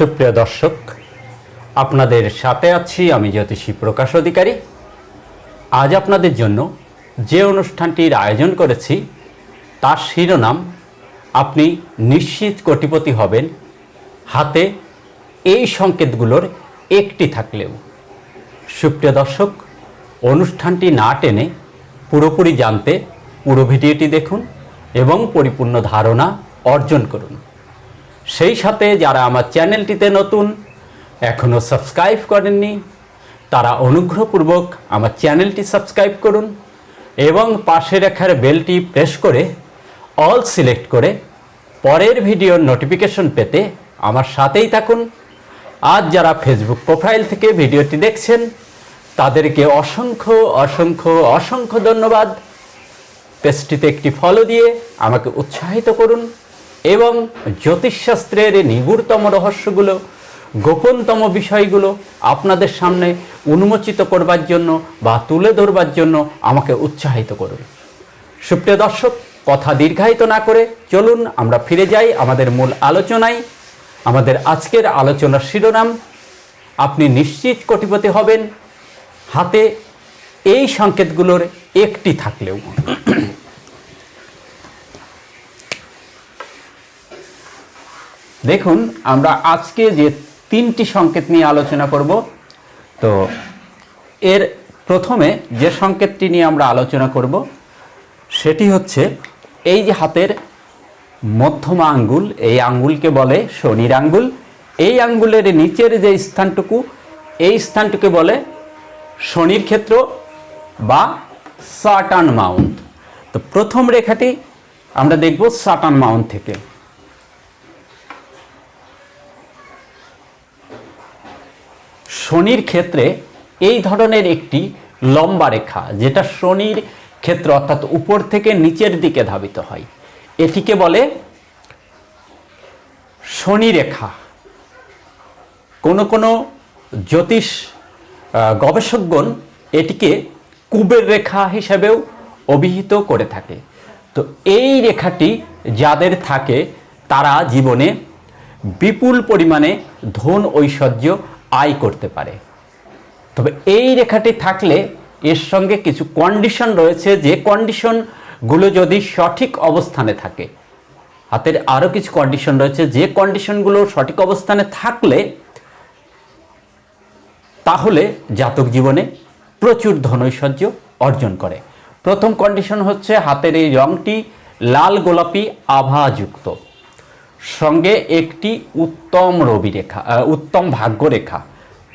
সুপ্রিয় দর্শক, আপনাদের সাথে আছি আমি জ্যোতিষী প্রকাশ অধিকারী। আজ আপনাদের জন্য যে অনুষ্ঠানটির আয়োজন করেছি, তার শিরোনাম, আপনি নিশ্চিত কোটিপতি হবেন, হাতে এই সংকেতগুলোর একটি থাকলেও। সুপ্রিয় দর্শক, অনুষ্ঠানটি না টেনে পুরোপুরি জানতে পুরো ভিডিওটি দেখুন এবং পরিপূর্ণ ধারণা অর্জন করুন। সেই সাথে যারা আমার চ্যানেলটিতে নতুন এখনও সাবস্ক্রাইব করেননি, তারা অনুগ্রহপূর্বক আমার চ্যানেলটি সাবস্ক্রাইব করুন এবং পাশে রেখার বেলটি প্রেস করে অল সিলেক্ট করে পরের ভিডিওর নোটিফিকেশন পেতে আমার সাথেই থাকুন। আজ যারা ফেসবুক প্রোফাইল থেকে ভিডিওটি দেখছেন, তাদেরকে অসংখ্য অসংখ্য অসংখ্য ধন্যবাদ। পেজটিতে একটি ফলো দিয়ে আমাকে উৎসাহিত করুন। এবং জ্যোতিষশাস্ত্রের নিগুড়তম রহস্যগুলো, গোপনতম বিষয়গুলো আপনাদের সামনে উন্মোচিত করবার জন্য বা তুলে ধরবার জন্য আমাকে উৎসাহিত করুন। সুপ্রিয় দর্শক, কথা দীর্ঘায়িত না করে চলুন, আমরা ফিরে যাই আমাদের মূল আলোচনায়। আমাদের আজকের আলোচনার শিরোনাম, আপনি নিশ্চিত কোটিপতি হবেন, হাতে এই সংকেতগুলোর একটি থাকলেও। দেখুন, আমরা আজকে যে তিনটি সংকেত নিয়ে আলোচনা করব, তো এর প্রথমে যে সংকেতটি নিয়ে আমরা আলোচনা করব, সেটি হচ্ছে এই যে হাতের মধ্যমা আঙ্গুল, এই আঙ্গুলকে বলে শনির আঙ্গুল। এই আঙ্গুলের নিচের যে স্থানটুকু, এই স্থানটুকে বলে শনির ক্ষেত্র বা সাটান মাউন্ট তো প্রথম রেখাটি আমরা দেখব সাটান মাউন্ট থেকে। শনির ক্ষেত্রে এই ধরনের একটি লম্বা রেখা, যেটা শনির ক্ষেত্র অর্থাৎ উপর থেকে নিচের দিকে ধাবিত হয়, এটিকে বলে শনি রেখা। কোনো কোনো জ্যোতিষ গবেষকগণ এটিকে কুবের রেখা হিসেবেও অভিহিত করে থাকে। তো এই রেখাটি যাদের থাকে, তারা জীবনে বিপুল পরিমাণে ধন ঐশ্বর্য আয় করতে পারে। তবে এই রেখাটি থাকলে এর সঙ্গে কিছু কন্ডিশন রয়েছে যে কন্ডিশনগুলো যদি সঠিক অবস্থানে থাকে, হাতের আরও কিছু কন্ডিশন রয়েছে যে কন্ডিশনগুলো সঠিক অবস্থানে থাকলে তাহলে জাতক জীবনে প্রচুর ধনৈশ্বর্য অর্জন করে। প্রথম কন্ডিশন হচ্ছে হাতের এই রংটি লাল গোলাপি আভাযুক্ত সঙ্গে একটি উত্তম রবি রেখা আহ, উত্তম ভাগ্য রেখা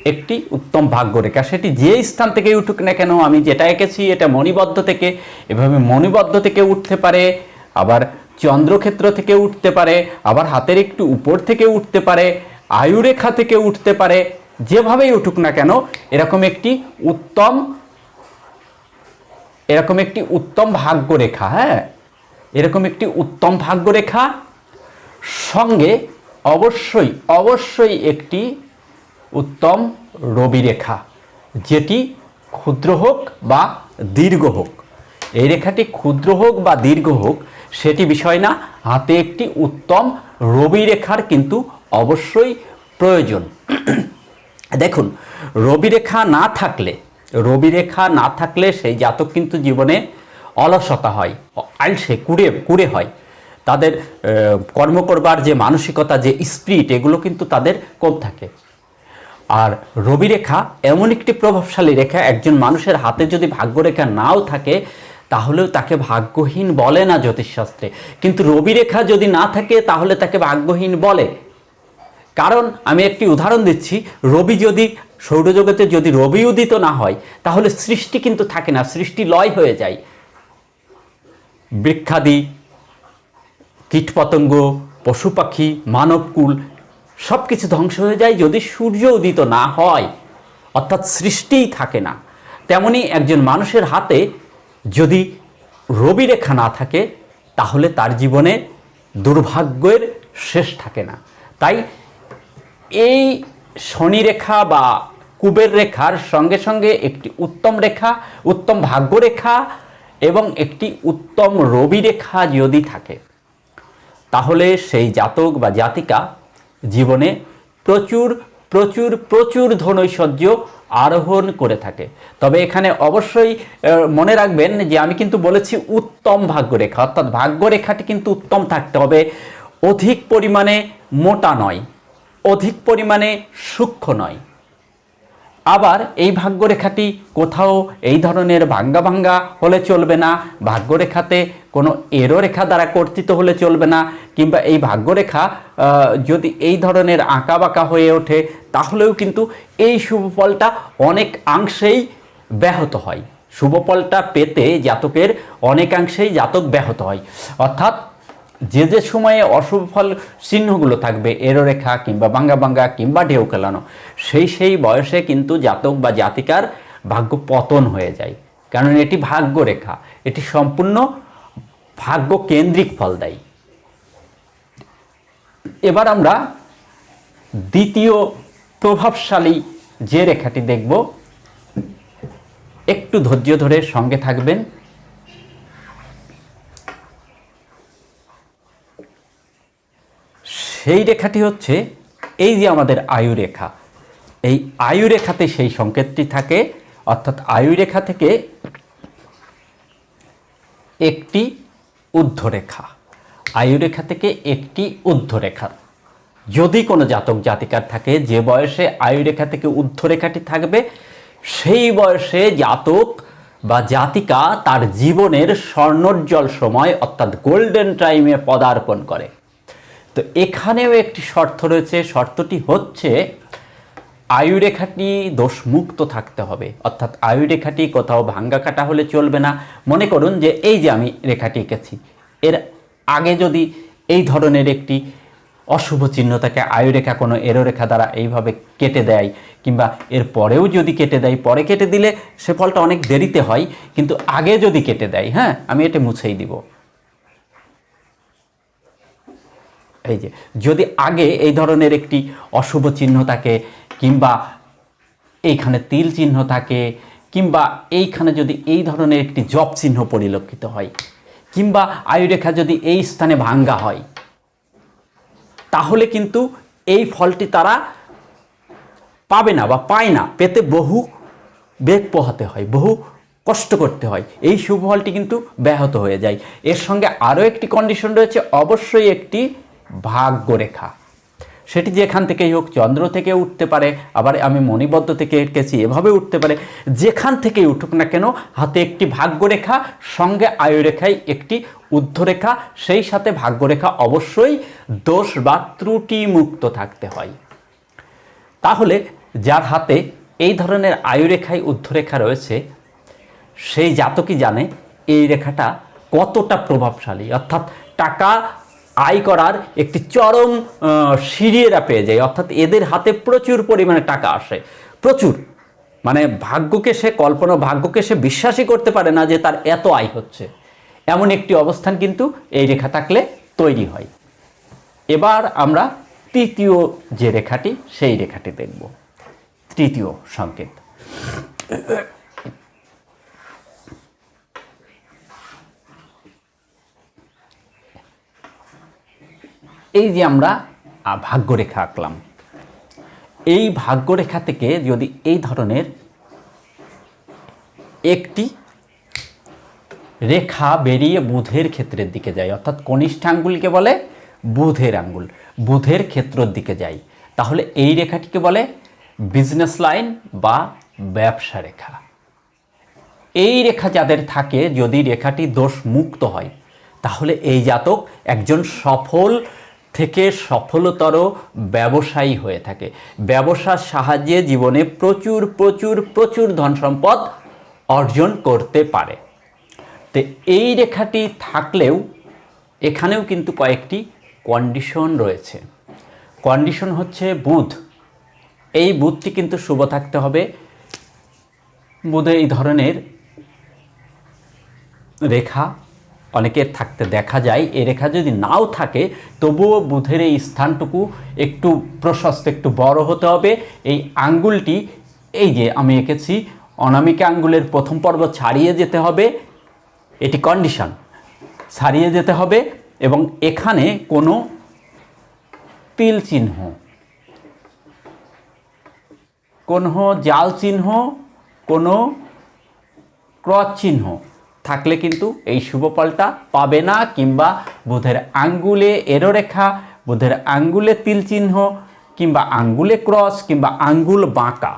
একটি উত্তম ভাগ্য রেখা সেটি যে স্থান থেকে উঠুক না কেন আমি যেটা এঁকেছি এটা মণিবদ্ধ থেকে এভাবে মণিবদ্ধ থেকে উঠতে পারে আবার চন্দ্রক্ষেত্র থেকে উঠতে পারে আবার হাতের একটু উপর থেকে উঠতে পারে আয়ুরেখা থেকে উঠতে পারে যেভাবেই উঠুক না কেন এরকম একটি উত্তম এরকম একটি উত্তম ভাগ্য রেখা হ্যাঁ? এরকম একটি উত্তম ভাগ্য রেখা সঙ্গে অবশ্যই অবশ্যই একটি উত্তম রবি রেখা যেটি ক্ষুদ্র হোক বা দীর্ঘ হোক। এই রেখাটি ক্ষুদ্র হোক বা দীর্ঘ হোক, সেটি বিষয় না, হাতে একটি উত্তম রবি রেখার কিন্তু অবশ্যই প্রয়োজন। দেখুন রবি রেখা না থাকলে রবি রেখা না থাকলে সেই জাতক কিন্তু জীবনে অলসতা হয়, আলসে, কুড়ে কুড়ে হয়। তাদের কর্ম করবার যে মানসিকতা, যে স্পিরিট এগুলো কিন্তু তাদের কম থাকে। আর রবি রেখা এমন একটি প্রভাবশালী রেখা, একজন মানুষের হাতে যদি ভাগ্যরেখা নাও থাকে, তাহলেও তাকে ভাগ্যহীন বলে না জ্যোতিষশাস্ত্রে। কিন্তু রবি রেখা যদি না থাকে, তাহলে তাকে ভাগ্যহীন বলে। কারণ আমি একটি উদাহরণ দিচ্ছি, রবি যদি, সৌরজগতে যদি রবি উদিত না হয়, তাহলে সৃষ্টি কিন্তু থাকে না, সৃষ্টি লয় হয়ে যায়। বৃক্ষাদি কীটপতঙ্গ পশু পাখি মানবকুল সব কিছু ধ্বংস হয়ে যায় যদি সূর্য উদিত না হয়। অর্থাৎ সৃষ্টিই থাকে না। তেমনি একজন মানুষের হাতে যদি রবি রেখা না থাকে, তাহলে তার জীবনে দুর্ভাগ্যের শেষ থাকে না। তাই এই শনি রেখা বা কুবের রেখার সঙ্গে সঙ্গে একটি উত্তম রেখা, উত্তম ভাগ্য রেখা এবং একটি উত্তম রবি রেখা যদি থাকে তাহলে সেই জাতক বা জাতিকা জীবনে প্রচুর প্রচুর প্রচুর ধনৈশ্বর্য আরোহণ করে থাকে। তবে এখানে অবশ্যই মনে রাখবেন যে আমি কিন্তু বলেছি উত্তম ভাগ্যরেখা, অর্থাৎ ভাগ্যরেখাটি কিন্তু উত্তম থাকতে হবে। অধিক পরিমাণে মোটা নয়, অধিক পরিমাণে সূক্ষ্ম নয়। আবার এই ভাগ্যরেখাটি কোথাও এই ধরনের ভাঙ্গা ভাঙ্গা হলে চলবে না, ভাগ্যরেখাতে কোনো এরো রেখা দ্বারা কর্তৃত হলে চলবে না, কিংবা এই ভাগ্যরেখা যদি এই ধরনের আঁকা বাঁকা হয়ে ওঠে, তাহলেও কিন্তু এই শুভ ফলটা অনেকাংশেই ব্যাহত হয়। শুভ ফলটা পেতে জাতকের অনেকাংশেই জাতক ব্যাহত হয়। অর্থাৎ যে যে সময়ে অশুভ ফল চিহ্নগুলো থাকবে এরো রেখা কিংবা বাঙ্গা বাঙ্গা কিংবা ঢেউ খেলানো, সেই সেই বয়সে কিন্তু জাতক বা জাতিকার ভাগ্য পতন হয়ে যায়। কারণ এটি ভাগ্য রেখা এটি সম্পূর্ণ ভাগ্য কেন্দ্রিক ফল দেয়। এবার আমরা দ্বিতীয় প্রভাবশালী যে রেখাটি দেখব, একটু ধৈর্য ধরে সঙ্গে থাকবেন। সেই রেখাটি হচ্ছে এই যে আমাদের আয়ু রেখা। এই আয়ু রেখাতে সেই সংকেতটি থাকে, অর্থাৎ আয়ু রেখা থেকে একটি ঊর্ধ্বরেখা আয়ুরেখা থেকে একটি ঊর্ধ্বরেখা যদি কোনো জাতক, জাতিকার থাকে, যে বয়সে আয়ুরেখা থেকে ঊর্ধ্বরেখাটি থাকবে, সেই বয়সে জাতক বা জাতিকা তার জীবনের স্বর্ণোজ্জ্বল সময়, অর্থাৎ গোল্ডেন টাইমে পদার্পণ করে। তো এখানেও একটি শর্ত রয়েছে, শর্তটি হচ্ছে আয়ুরেখাটি দোষমুক্ত থাকতে হবে। অর্থাৎ আয়ুরেখাটি কোথাও ভাঙ্গা কাটা হলে চলবে না। মনে করুন যে এই যে আমি রেখাটি এঁকেছি, এর আগে যদি এই ধরনের একটি অশুভ চিহ্ন থাকে আয়ুরেখা কোনো এরো রেখা দ্বারা এইভাবে কেটে দেয়, কিংবা এর পরেও যদি কেটে দেয়, পরে কেটে দিলে সে ফলটা অনেক দেরিতে হয়, কিন্তু আগে যদি কেটে দেয় হ্যাঁ আমি এটা মুছেই দিব। এই যে, যদি আগে এই ধরনের একটি অশুভ চিহ্ন থাকে, কিংবা এইখানে তিল চিহ্ন থাকে, কিংবা এইখানে যদি এই ধরনের একটি জপ চিহ্ন পরিলক্ষিত হয়, কিংবা আয়ুরেখা যদি এই স্থানে ভাঙ্গা হয়, তাহলে কিন্তু এই ফলটি তারা পাবে না বা পায় না। পেতে বহু বেগ পোহাতে হয়, বহু কষ্ট করতে হয়। এই শুভ ফলটি কিন্তু ব্যাহত হয়ে যায়। এর সঙ্গে আরও একটি কন্ডিশন রয়েছে, অবশ্যই একটি ভাগ্যরেখা। সেটি যেখান থেকেই হোক চন্দ্র থেকে উঠতে পারে, আবার আমি মণিবদ্ধ থেকে এঁকেছি, এভাবে উঠতে পারে। যেখান থেকেই উঠুক না কেন, হাতে একটি ভাগ্যরেখা, সঙ্গে আয়ুরেখায় একটি ঊর্ধ্বরেখা, সেই সাথে ভাগ্যরেখা অবশ্যই দোষ বা ত্রুটি মুক্ত থাকতে হয়। তাহলে যার হাতে এই ধরনের আয়ুরেখায় ঊর্ধ্বরেখা রয়েছে, সেই জাতকই জানে এই রেখাটা কতটা প্রভাবশালী। অর্থাৎ টাকা আয় করার একটি চরম সিঁড়ি পেয়ে যায়। অর্থাৎ এদের হাতে প্রচুর পরিমাণে টাকা আসে। প্রচুর। মানে ভাগ্যকে সে কল্পনা, ভাগ্যকে সে বিশ্বাসই করতে পারে না যে তার এত আয় হচ্ছে। এমন একটি অবস্থান কিন্তু এই রেখা থাকলে তৈরি হয়। এবার আমরা তৃতীয় যে রেখাটি, সেই রেখাটি দেখব। তৃতীয় সংকেত। এই যে আমরা ভাগ্যরেখা আঁকলাম। এই ভাগ্যরেখা থেকে যদি এই ধরনের একটি রেখা বেরিয়ে বুধের ক্ষেত্রের দিকে যায়, অর্থাৎ কনিষ্ঠ আঙ্গুলকে বলে বুধের আঙ্গুল, বুধের ক্ষেত্রের দিকে যায়, তাহলে এই রেখাটিকে বলে বিজনেস লাইন বা ব্যবসা রেখা। এই রেখা যাদের থাকে, যদি রেখাটি দোষ মুক্ত হয়, তাহলে এই জাতক একজন সফল থেকে সফলতর ব্যবসায়ী হয়ে থাকে। ব্যবসার সাহায্যে জীবনে প্রচুর প্রচুর প্রচুর ধন সম্পদ অর্জন করতে পারে। তো এই রেখাটি থাকলেও এখানেও কিন্তু কয়েকটি কন্ডিশন রয়েছে। কন্ডিশন হচ্ছে বুধ। এই বুধটি কিন্তু শুভ থাকতে হবে। বুধে এই ধরনের রেখা অনেকের থাকতে দেখা যায়, এ রেখা যদি নাও থাকে, তবুও বুধের এই স্থানটুকু একটু প্রশস্ত, একটু বড় হতে হবে। এই আঙ্গুলটি, এই যে আমি এঁকেছি, অনামিকা আঙ্গুলের প্রথম পর্ব ছাড়িয়ে যেতে হবে। এটি কন্ডিশন ছাড়িয়ে যেতে হবে এবং এখানে কোনো তিল চিহ্ন, কোনো জাল চিহ্ন, কোনো ক্রস চিহ্ন থাকলে কিন্তু এই শুভ ফলটা পাবে না, কিংবা বুধের আঙ্গুলে এরো রেখা, বুধের আঙ্গুলে তিল চিহ্ন, কিংবা আঙ্গুলে ক্রস, কিংবা আঙ্গুল বাঁকা।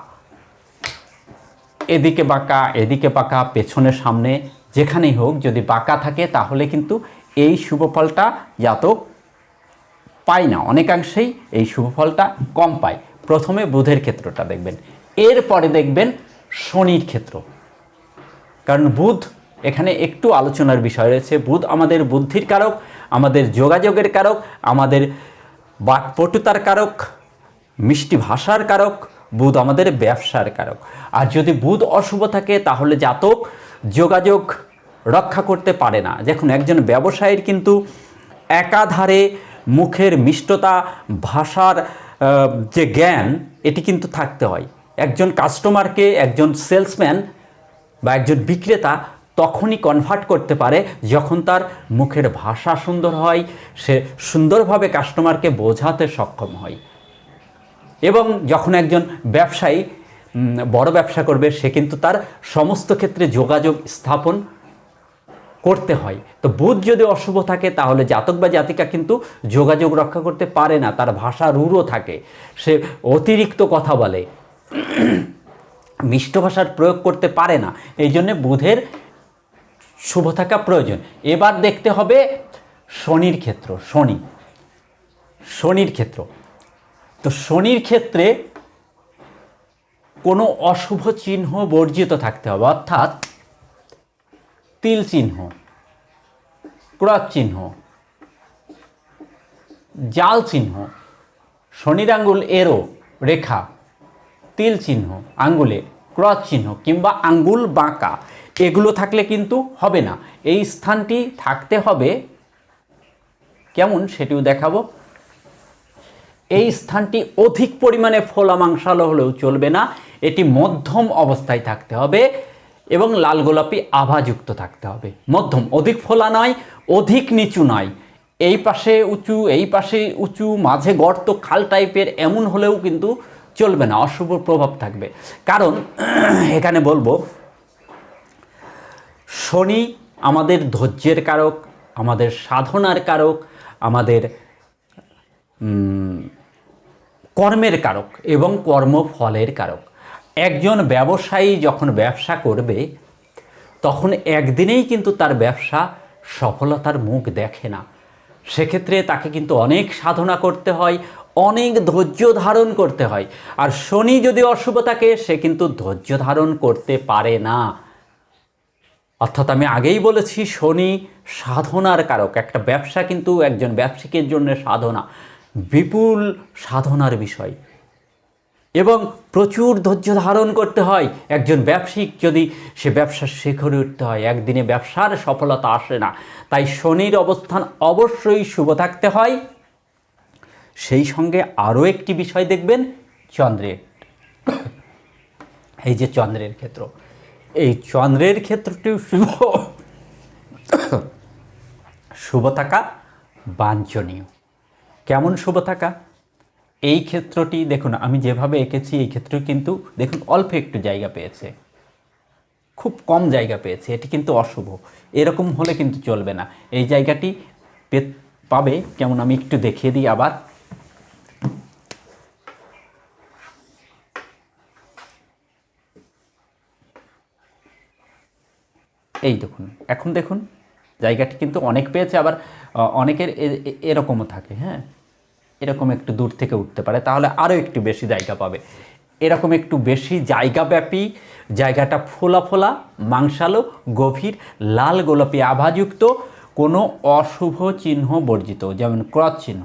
এদিকে বাঁকা এদিকে বাঁকা পেছনের সামনে, যেখানেই হোক যদি বাঁকা থাকে, তাহলে কিন্তু এই শুভ ফলটা জাতক পায় না। অনেকাংশেই এই শুভ ফলটা কম পায়। প্রথমে বুধের ক্ষেত্রটা দেখবেন, এরপরে দেখবেন শনির ক্ষেত্র। কারণ বুধ এখানে একটু আলোচনার বিষয় রয়েছে। বুধ আমাদের বুদ্ধির কারক, আমাদের যোগাযোগের কারক, আমাদের বাকপটুতার কারক, মিষ্টি ভাষার কারক, বুধ আমাদের ব্যবসার কারক। আর যদি বুধ অশুভ থাকে, তাহলে জাতক যোগাযোগ রক্ষা করতে পারে না। দেখুন, একজন ব্যবসায়ীর কিন্তু একাধারে মুখের মিষ্টতা, ভাষার যে জ্ঞান, এটি কিন্তু থাকতে হয়। একজন কাস্টমারকে একজন সেলসম্যান বা একজন বিক্রেতা তখনই কনভার্ট করতে পারে যখন তার মুখের ভাষা সুন্দর হয়, সে সুন্দরভাবে কাস্টমারকে বোঝাতে সক্ষম হয়। এবং যখন একজন ব্যবসায়ী বড় ব্যবসা করবে, সে কিন্তু তার সমস্ত ক্ষেত্রে যোগাযোগ স্থাপন করতে হয়। তো বুধ যদি অশুভ থাকে, তাহলে জাতক বা জাতিকা কিন্তু যোগাযোগ রক্ষা করতে পারে না, তার ভাষা রূঢ় থাকে। সে অতিরিক্ত কথা বলে, মিষ্ট ভাষার প্রয়োগ করতে পারে না। এই জন্যে বুধের শুভ থাকা প্রয়োজন। এবার দেখতে হবে শনির ক্ষেত্র, শনি। শনির ক্ষেত্র। তো শনির ক্ষেত্রে কোনো অশুভ চিহ্ন বর্জিত থাকতে হবে, অর্থাৎ তিল চিহ্ন, ক্রস চিহ্ন, জাল চিহ্ন, শনির আঙ্গুল এরো, রেখা, তিল চিহ্ন, আঙ্গুলে ক্রস চিহ্ন কিংবা আঙ্গুল বাঁকা। এগুলো থাকলে কিন্তু হবে না। এই স্থানটি থাকতে হবে। কেমন? সেটিও দেখাবো। এই স্থানটি অধিক পরিমাণে ফোলা মাংসালো হলেও চলবে না। এটি মধ্যম অবস্থায় থাকতে হবে এবং লাল গোলাপি আভাযুক্ত থাকতে হবে। মধ্যম, অধিক ফোলা নয়, অধিক নিচু নয়। এই পাশে উঁচু, এই পাশে উঁচু, মাঝে গর্ত, খাল টাইপের এমন হলেও কিন্তু চলবে না। অশুভ প্রভাব থাকবে। কারণ, এখানে বলব শনি আমাদের ধৈর্যের কারক, আমাদের সাধনার কারক, আমাদের কর্মের কারক এবং কর্মফলের কারক। একজন ব্যবসায়ী যখন ব্যবসা করবে, তখন একদিনেই কিন্তু তার ব্যবসা সফলতার মুখ দেখে না। সেক্ষেত্রে তাকে কিন্তু অনেক সাধনা করতে হয়, অনেক ধৈর্য ধারণ করতে হয়। আর শনি যদি অশুভ থাকে সে কিন্তু ধৈর্য ধারণ করতে পারে না। অর্থাৎ আমি আগেই বলেছি, শনি সাধনার কারক। একটা ব্যবসা কিন্তু একজন ব্যবসায়ীর জন্য সাধনা। বিপুল সাধনার বিষয়। এবং প্রচুর ধৈর্য ধারণ করতে হয়। একজন ব্যবসায়িক যদি সে ব্যবসার শেখরে উঠতে হয়, একদিনে ব্যবসার সফলতা আসে না। তাই শনির অবস্থান অবশ্যই শুভ থাকতে হয়। সেই সঙ্গে আরও একটি বিষয় দেখবেন, চন্দ্রের। এই যে চন্দ্রের ক্ষেত্র। এই চন্দ্রের ক্ষেত্রটিও শুভ। শুভ থাকা বাঞ্ছনীয়। কেমন শুভ থাকা? এই ক্ষেত্রটি দেখুন, আমি যেভাবে এঁকেছি, এই ক্ষেত্রে কিন্তু দেখুন, অল্প একটু জায়গা পেয়েছে। খুব কম জায়গা পেয়েছে, এটি কিন্তু অশুভ। এরকম হলে কিন্তু চলবে না। এই জায়গাটি পাবে কেমন আমি একটু দেখিয়ে দিই আবার। এই দেখুন, এখন দেখুন, জায়গাটি কিন্তু অনেক পেয়েছে, আবার অনেকের এরকমও থাকে হ্যাঁ? এরকম একটু দূর থেকে উঠতে পারে, তাহলে আরও একটু বেশি জায়গা পাবে। এরকম একটু বেশি জায়গাব্যাপী, জায়গাটা ফোলা ফোলা, মাংসালো, গভীর, লাল গোলাপি আভাযুক্ত, কোনো অশুভ চিহ্ন বর্জিত, যেমন ক্রস চিহ্ন,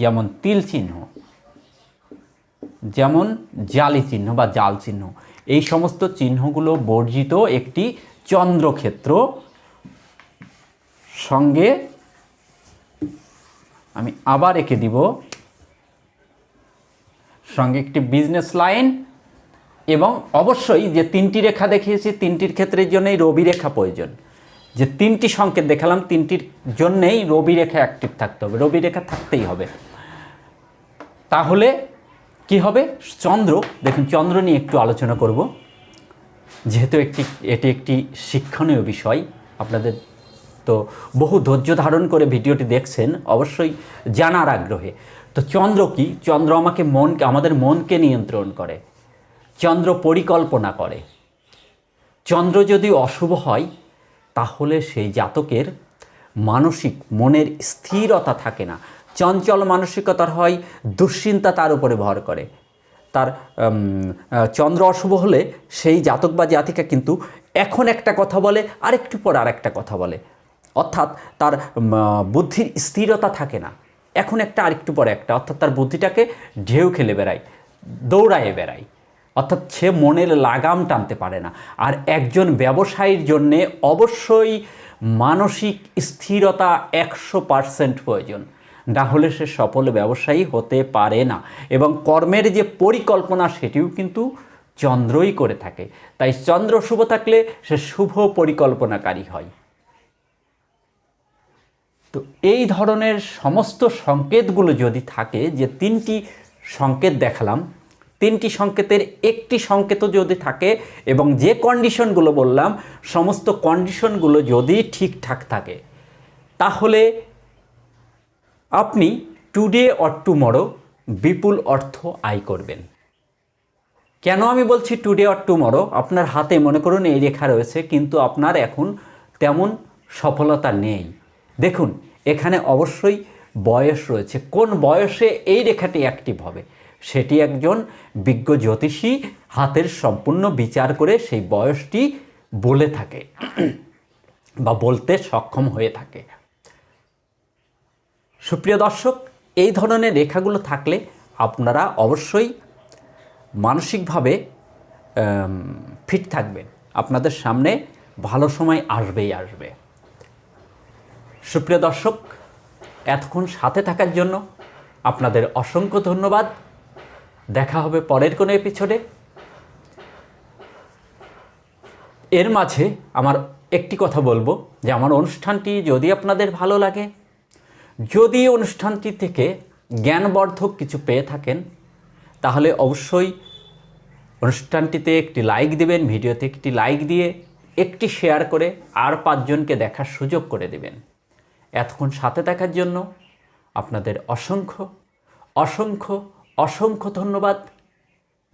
যেমন তিল চিহ্ন, যেমন জালি চিহ্ন বা জাল চিহ্ন। এই সমস্ত চিহ্নগুলো বর্জিত একটি চন্দ্রক্ষেত্র। সঙ্গে আমি আবার এঁকে দিব। সঙ্গে একটি বিজনেস লাইন এবং অবশ্যই যে তিনটি রেখা দেখিয়েছি, তিনটির ক্ষেত্রের জন্যই রবি রেখা প্রয়োজন। যে তিনটি সংকেত দেখালাম, তিনটির জন্যেই রবি রেখা অ্যাক্টিভ থাকতে হবে। রবি রেখা থাকতেই হবে। তাহলে কি হবে? চন্দ্র, দেখুন, চন্দ্র নিয়ে একটু আলোচনা করব। যেহেতু একটি, এটি একটি শিক্ষণীয় বিষয়, আপনাদের তো বহু ধৈর্য ধারণ করে ভিডিওটি দেখছেন, অবশ্যই জানার আগ্রহে। তো চন্দ্র কি? চন্দ্র আমাকে মনকে আমাদের মনকে নিয়ন্ত্রণ করে। চন্দ্র পরিকল্পনা করে। চন্দ্র যদি অশুভ হয়, তাহলে সেই জাতকের মানসিক, মনের স্থিরতা থাকে না। চঞ্চল মানসিকতার হয়, দুশ্চিন্তা তার উপরে ভর করে। তার চন্দ্র অশুভ হলে সেই জাতক বা জাতিকা কিন্তু এখন একটা কথা বলে, আরেকটু পর আর একটা কথা বলে। অর্থাৎ তার বুদ্ধির স্থিরতা থাকে না। এখন একটা আরেকটু পরে একটা। অর্থাৎ তার বুদ্ধিটাকে ঢেউ খেলে বেড়ায়, দৌড়ায় বেড়ায়। অর্থাৎ সে মনের লাগাম টানতে পারে না। আর একজন ব্যবসায়ীর জন্যে অবশ্যই মানসিক স্থিরতা একশো পারসেন্ট প্রয়োজন। না হলে সে সফল ব্যবসায়ী হতে পারে না। এবং কর্মের যে পরিকল্পনা, সেটিও কিন্তু চন্দ্রই করে থাকে। তাই চন্দ্র শুভ থাকলে সে শুভ পরিকল্পনাকারী হয়। তো এই ধরনের সমস্ত সংকেতগুলো যদি থাকে, যে তিনটি সংকেত দেখালাম, তিনটি সংকেতের একটি সংকেতও যদি থাকে এবং যে কন্ডিশনগুলো বললাম, সমস্ত কন্ডিশনগুলো যদি ঠিকঠাক থাকে, তাহলে আপনি টুডে অর টুমরো বিপুল অর্থ আয় করবেন। কেন আমি বলছি টুডে অর টুমরো আপনার হাতে মনে করুন এই রেখা রয়েছে, কিন্তু আপনার এখন তেমন সফলতা নেই। দেখুন, এখানে অবশ্যই বয়স রয়েছে। কোন বয়সে এই রেখাটি অ্যাক্টিভ হবে? সেটি একজন বিজ্ঞ জ্যোতিষী হাতের সম্পূর্ণ বিচার করে সেই বয়সটি বলে থাকে বা বলতে সক্ষম হয়ে থাকে। সুপ্রিয় দর্শক, এই ধরনের রেখাগুলো থাকলে আপনারা অবশ্যই মানসিকভাবে ফিট থাকবেন। আপনাদের সামনে ভালো সময় আসবেই আসবে। সুপ্রিয় দর্শক, এতক্ষণ সাথে থাকার জন্য আপনাদের অসংখ্য ধন্যবাদ। দেখা হবে পরের কোনো এপিসোডে। এর মাঝে আমার একটি কথা বলব যে, আমার অনুষ্ঠানটি যদি আপনাদের ভালো লাগে যদি অনুষ্ঠানটি থেকে জ্ঞানবর্ধক কিছু পেয়ে থাকেন, তাহলে অবশ্যই অনুষ্ঠানটিতে একটি লাইক দিবেন, ভিডিওতে একটি লাইক দিয়ে একটি শেয়ার করে আর পাঁচজনকে দেখার সুযোগ করে দেবেন। এতক্ষণ সাথে থাকার জন্য আপনাদের অসংখ্য অসংখ্য অসংখ্য ধন্যবাদ।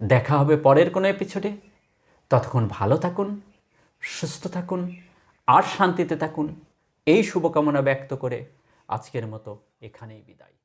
দেখা হবে পরের কোনো এপিসোডে ততক্ষণ ভালো থাকুন, সুস্থ থাকুন, আর শান্তিতে থাকুন। এই শুভকামনা ব্যক্ত করে আজকের মতো এখানেই বিদায়।